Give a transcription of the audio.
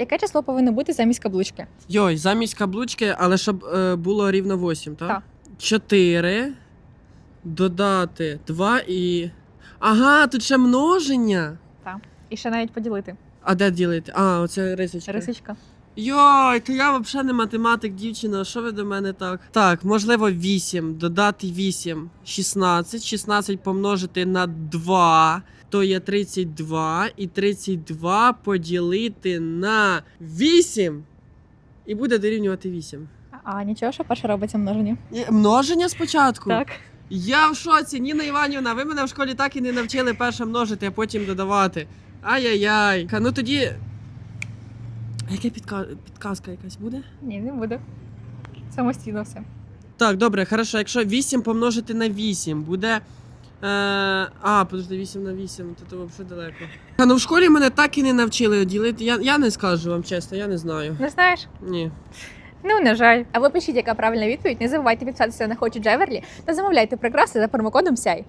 Яке число повинно бути замість каблучки? Йой, замість каблучки, але щоб е, було рівно 8, так? Так. 4. Додати 2 і. Ага, тут ще множення. І ще навіть поділити. А де ділити? А, оце рисочка. Рисичка. Йой, то я взагалі не математик, дівчина. Що ви до мене так? Так, можливо, 8. Додати 8. 16. 16 помножити на 2. То є 32. І 32 поділити на 8. І буде дорівнювати 8. А нічого, що перше робиться множення. Множення спочатку. Так. Я в шоці, Ніна Іванівна, ви мене в школі так і не навчили перше множити, а потім додавати. Ай-яй-яй. Ну тоді. А Яка підка... підказка якась буде? Ні, не буде. Самостійно все. Так, добре, хорошо. Якщо 8 помножити на 8, буде. Е, а, подожди, 8 на 8, то то взагалі далеко. А ну в школі мене так і не навчили ділити. Я, я не скажу вам чесно, я не знаю. Не знаєш? Ні. Ну, на жаль. А ви пишіть, яка правильна відповідь. Не забувайте підписатися на Хочу Джеверлі та замовляйте прикраси за промокодом SAY.